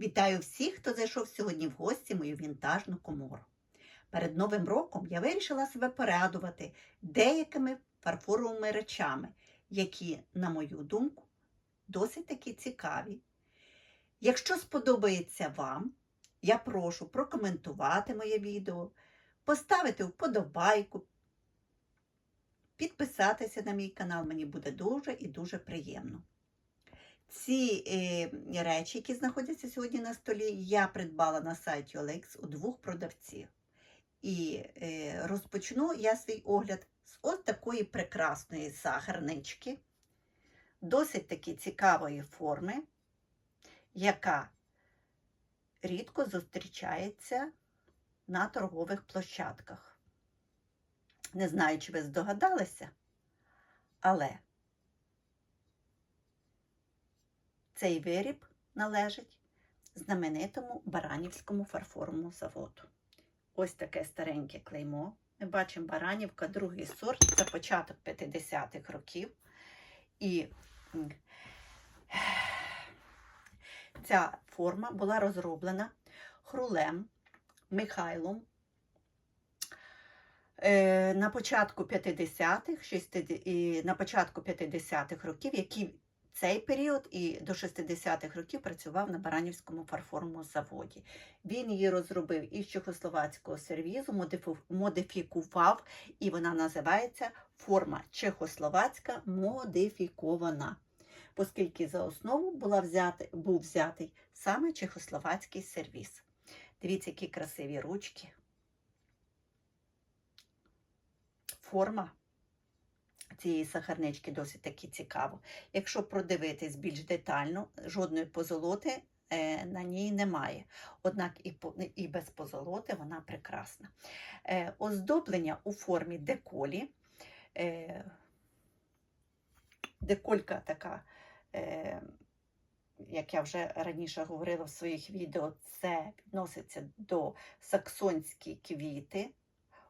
Вітаю всіх, хто зайшов сьогодні в гості мою вінтажну комору. Перед Новим роком я вирішила себе порадувати деякими фарфоровими речами, які, на мою думку, досить таки цікаві. Якщо сподобається вам, я прошу прокоментувати моє відео, поставити вподобайку, підписатися на мій канал, мені буде дуже і дуже приємно. Ці е, речі, які знаходяться сьогодні на столі, я придбала на сайті OLX у двох продавців. І е, розпочну я свій огляд з ось такої прекрасної сахарнички, досить таки цікавої форми, яка рідко зустрічається на торгових площадках. Не знаю, чи ви здогадалися, але цей виріб належить знаменитому Баранівському фарфоровому заводу. Ось таке стареньке клеймо. Ми бачимо Баранівка, другий сорт, це початок 50-х років. І ця форма була розроблена Хрулем Михайлом е, на початку 50-х, 60 і на початку 50-х років, який цей період і до 60-х років працював на Баранівському фарфоровому заводі. Він її розробив із чехословацького сервізу, модифікував, і вона називається форма чехословацька модифікована, оскільки за основу була взяти, був взятий саме чехословацький сервіз. Дивіться, які красиві ручки. Форма цієї сахарнички досить таки цікаво. Якщо продивитись більш детально, жодної позолоти е, на ній немає. Однак і, без позолоти вона прекрасна. Е, оздоблення у формі деколі. Е, деколька така, як я вже раніше говорила в своїх відео, це відноситься до саксонські квіти.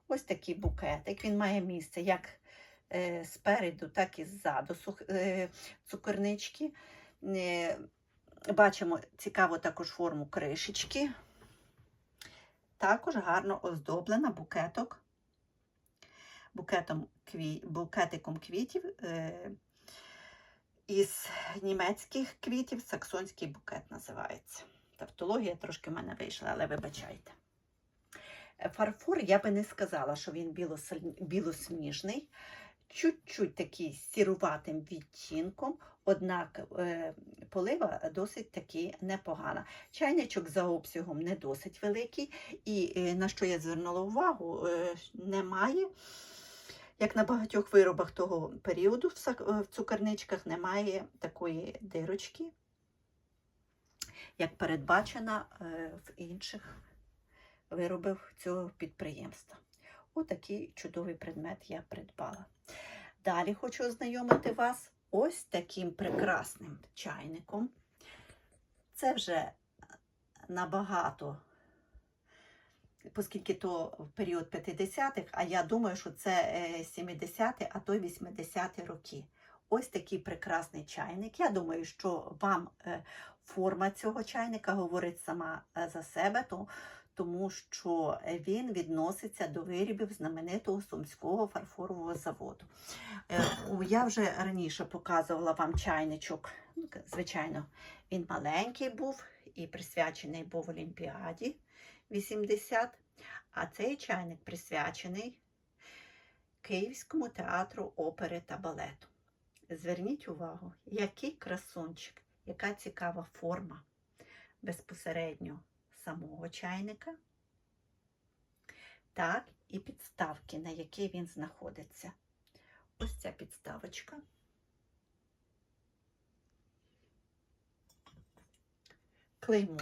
Ось такий букетик. Він має місце як спереду, так і ззаду е, цукернички. Е, Бачимо цікаву також форму кришечки. Також гарно оздоблена букеток, букетом букетиком квітів е, із німецьких квітів, саксонський букет називається. Тавтологія трошки в мене вийшла, але вибачайте. Е, Фарфор я би не сказала, що він білосніжний, чуть-чуть такий сіруватим відтінком, однак е, полива досить таки непогана. Чайничок за обсягом не досить великий, і е, на що я звернула увагу, е, немає. Як на багатьох виробах того періоду в цукерничках немає такої дирочки, як передбачена е, в інших виробах цього підприємства. Отакий чудовий предмет я придбала. Далі хочу ознайомити вас ось таким прекрасним чайником. Це вже набагато, оскільки то період 50-х, а я думаю, що це е, 70-ті, а то й 80-ті роки. Ось такий прекрасний чайник. Я думаю, що вам е, форма цього чайника говорить сама е, за себе, то, тому що він відноситься до виробів знаменитого сумського фарфорового заводу. Е, Я вже раніше показувала вам чайничок. Ну, Звичайно, він маленький був і присвячений був Олімпіаді 80, а цей чайник присвячений Київському театру опери та балету. Зверніть увагу, який красунчик, яка цікава форма безпосередньо самого чайника, так і підставки, на якій він знаходиться. Ось ця підставочка. Клеймо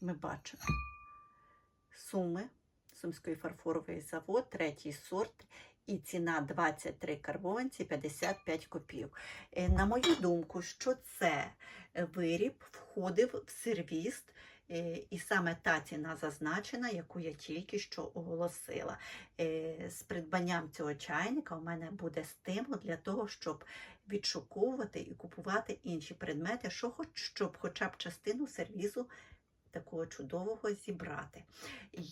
ми бачимо. Суми, Сумський фарфоровий завод, третій сорт, і ціна 23 карбованці 55 копійок. Е, На мою думку, що це виріб входив в сервіс, Е, І саме та ціна зазначена, яку я тільки що оголосила. Е, З придбанням цього чайника у мене буде стимул для того, щоб відшуковувати і купувати інші предмети, що хоч, щоб хоча б частину сервізу такого чудового зібрати.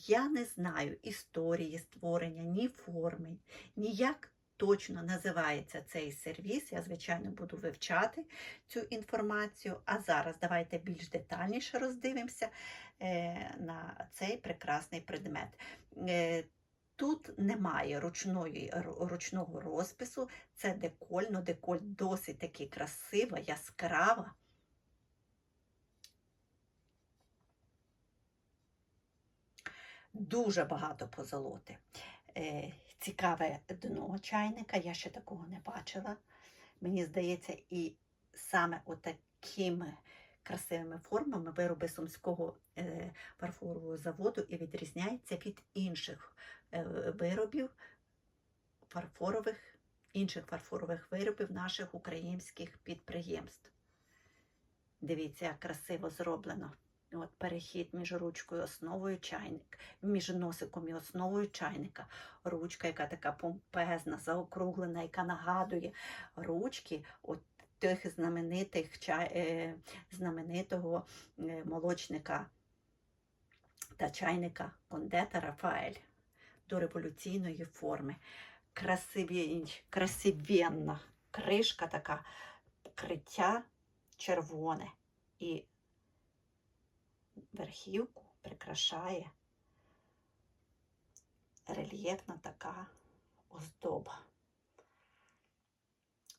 Я не знаю історії створення, ні форми, ні як точно називається цей сервіс. Я, звичайно, буду вивчати цю інформацію. А зараз давайте більш детальніше роздивимося е, на цей прекрасний предмет. Е, Тут немає ручної, ручного розпису, це деколь, но деколь досить таки красива, яскрава. Дуже багато позолоти. Е, цікаве дно чайника, я ще такого не бачила. Мені здається, і саме отакими красивими формами вироби Сумського е, фарфорового заводу і відрізняється від інших е, виробів фарфорових, інших фарфорових виробів наших українських підприємств. Дивіться, як красиво зроблено. От перехід між ручкою основою чайник, між носиком і основою чайника. Ручка, яка така помпезна, заокруглена, яка нагадує ручки от тих знаменитих чай, е, знаменитого е, молочника та чайника кондета Рафаель до революційної форми. Красивенна кришка така, криття червоне. І верхівку прикрашає рельєфна така оздоба.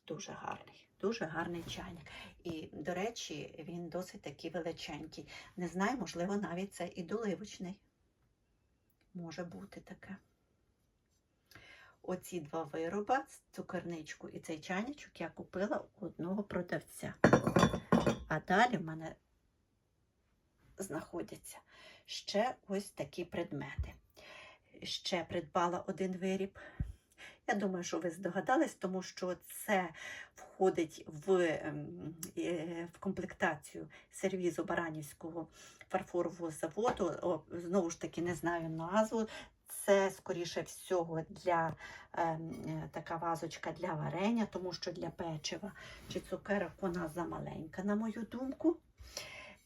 Дуже гарний, дуже гарний чайник. І, до речі, він досить такий величенький. Не знаю, можливо, навіть це і доливочний. Може бути таке. Оці два вироби, цукерничку і цей чайничок я купила у одного продавця. А далі в мене знаходяться ще ось такі предмети. Ще придбала один виріб. Я думаю, що ви здогадались, тому що це входить в, ем, е, в комплектацію сервізу Баранівського фарфорового заводу. О, знову ж таки, не знаю назву. Це, скоріше всього, для ем, е, така вазочка для варення, тому що для печива чи цукерок вона замаленька, на мою думку.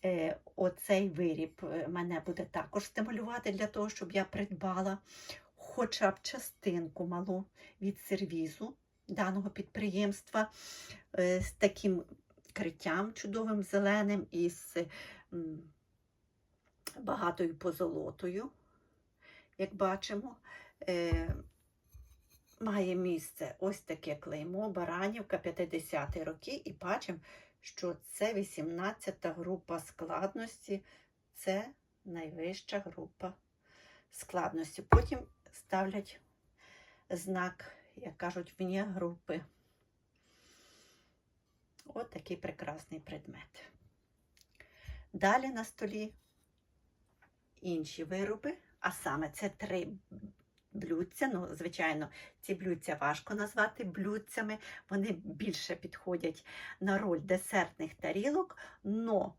Е, Оцей виріб е, мене буде також стимулювати для того, щоб я придбала хоча б частинку малу від сервізу даного підприємства е, з таким криттям чудовим зеленим і з багатою позолотою, як бачимо. Має місце ось таке клеймо Баранівка 50-ті роки, і бачимо, що це 18-та група складності, це найвища група складності. Потім ставлять знак, як кажуть, вне групи. От такий прекрасний предмет. Далі на столі інші вироби, а саме це три блюдця. Ну, звичайно, ці блюдця важко назвати блюдцями, вони більше підходять на роль десертних тарілок, но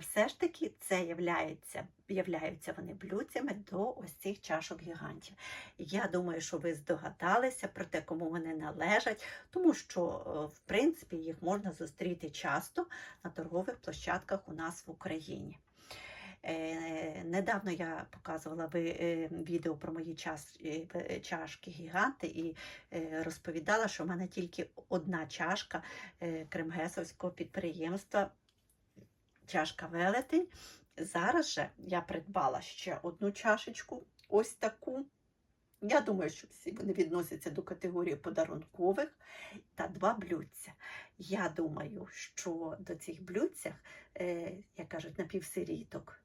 все ж таки це являється, являються вони блюдцями до ось цих чашок гігантів. Я думаю, що ви здогадалися про те, кому вони належать, тому що, е, в принципі, їх можна зустріти часто на торгових площадках у нас в Україні. Е, недавно я показувала ви, е, відео про мої е, чашки гіганти і розповідала, що в мене тільки одна чашка кремгесовського підприємства, чашка велетень. Зараз же я придбала ще одну чашечку, ось таку. Я думаю, що всі вони відносяться до категорії подарункових та два блюдця. Я думаю, що до цих блюдцях, як кажуть, напівсиріток,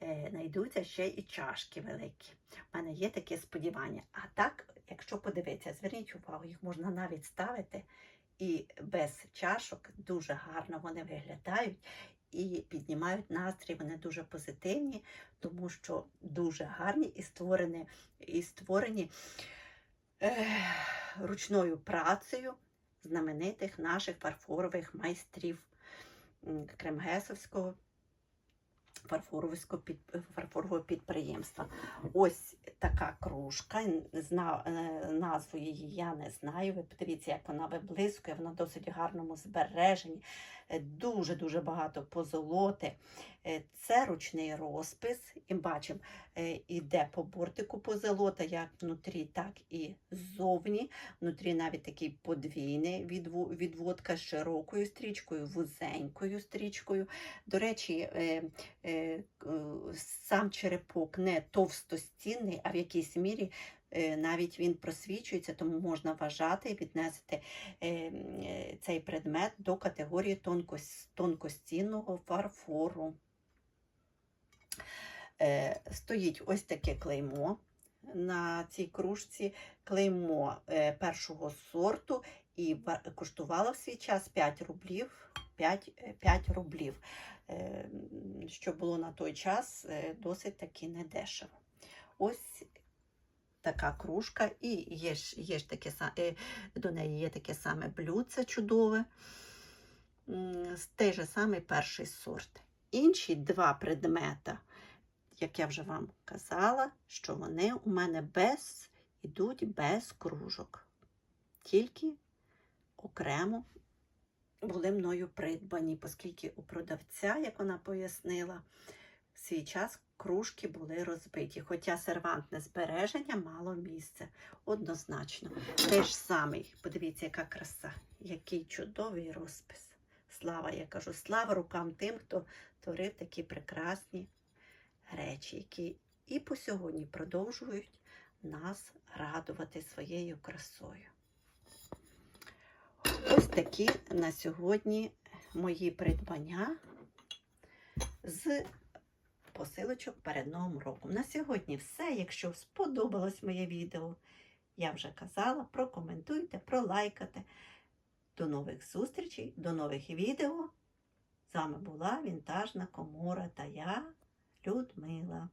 знайдуться ще і чашки великі. У мене є таке сподівання. А так, якщо подивитися, зверніть увагу, їх можна навіть ставити і без чашок дуже гарно вони виглядають і піднімають настрій. Вони дуже позитивні, тому що дуже гарні і створені, і створені е, ручною працею знаменитих наших фарфорових майстрів Кремгесовського фарфорового підприємства. Ось така кружка. Е, назву її я не знаю. Ви подивіться, як вона виблискує, вона в досить гарному збереженні. Дуже-дуже багато позолоти. Е, Це ручний розпис. І бачимо, е, іде по бортику позолота, як внутрі, так і ззовні. Внутрі навіть такий подвійний відводка з широкою стрічкою, вузенькою стрічкою. До речі, е, сам черепок не товстостінний, а в якійсь мірі навіть він просвічується, тому можна вважати і віднести е, е, цей предмет до категорії тонкостінного фарфору. Е, Стоїть ось таке клеймо на цій кружці, клеймо е, першого сорту і коштувало в свій час 5 рублів. 5, е, 5 рублів, е, що було на той час е, досить таки недешево. Ось така кружка, і є ж, є ж таке, е, до неї є таке саме блюдце чудове, той же самий перший сорт. Інші два предмета, як я вже вам казала, що вони у мене без, ідуть без кружок. Тільки окремо були мною придбані, оскільки у продавця, як вона пояснила, свій час кружки були розбиті, хоча сервантне збереження мало місця. Однозначно. Те ж самий, подивіться, яка краса, який чудовий розпис. Слава, я кажу, слава рукам тим, хто творив такі прекрасні речі, які і по сьогодні продовжують нас радувати своєю красою. Ось такі на сьогодні мої придбання з посилочок перед Новим роком. На сьогодні все. Якщо сподобалось моє відео, я вже казала, прокоментуйте, пролайкайте. До нових зустрічей, до нових відео. З вами була Вінтажна Комора та я, Людмила.